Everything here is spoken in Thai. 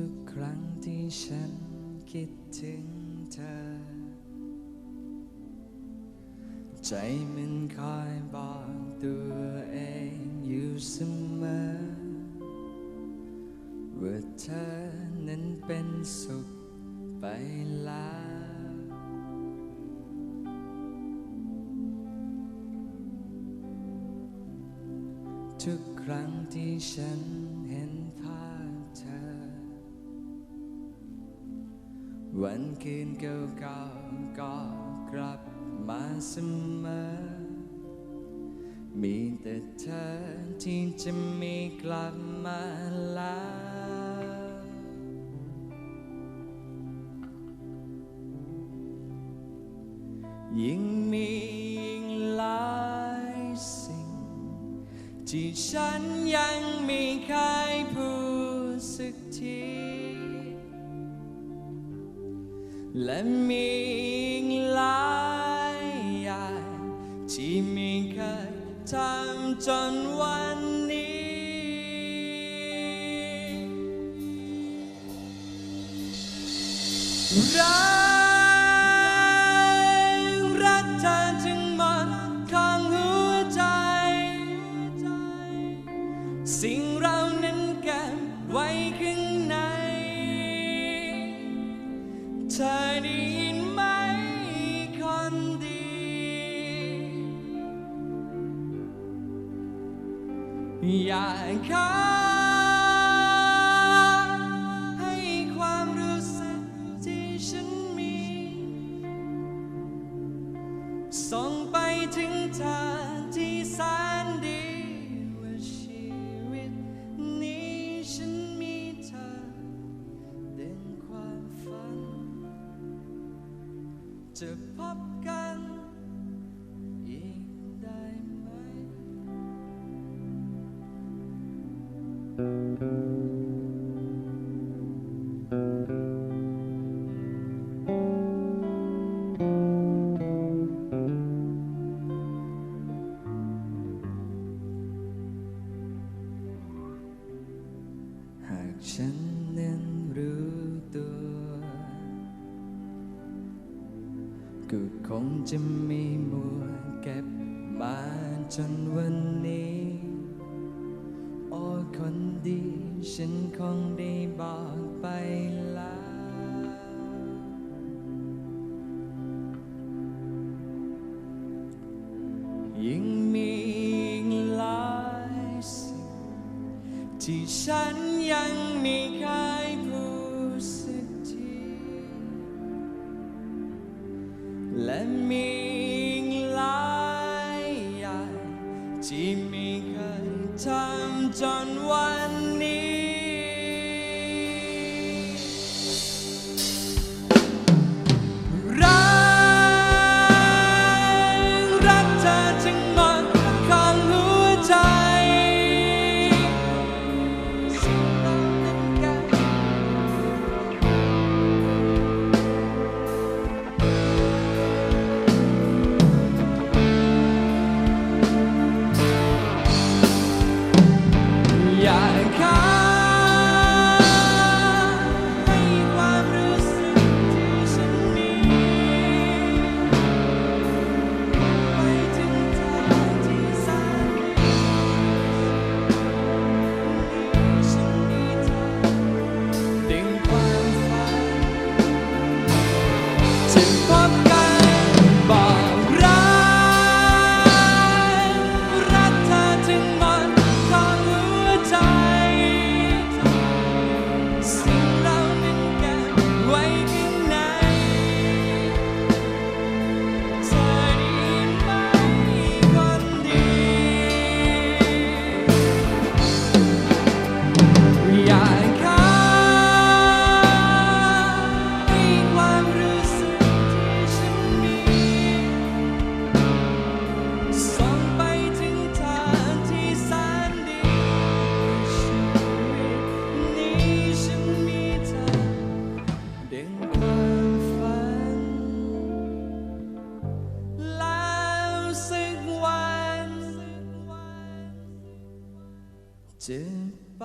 ทุกครั้งที่ฉันคิดถึงเธอ ใจมันคอยบอกตัวเองอยู่เสมอ ว่าเธอนั้นเป็นสุขไปแล้ว ทุกครั้งที่ฉันเห็นภาพเธอ วันคืนเก่าๆก็กลับมาเสมอ มีแต่เธอที่จะมีกลับมาแล้วยิ่งมียิ่งหลายสิ่ง ที่ฉันยังไม่เคยพูดสักที และมีอีกหลายอย่างที่ไม่เคยทำจนวันนี้ รัก เธอได้ยินไหมคนดี อยากขอให้ความรู้สึกที่ฉันมี ส่งไปถึงเธอ จะพบกันอีกได้ไหม งจะไม่มัวเก็บมาจนวันนี้ โอ้คนดี ฉันคงได้บอกไปแล้วยิ่งมีหลายสิ่งที่ฉันยัง และมีอีกหลายอย่างที่ไม่เคยทำจนวันนี้ เจ็บไป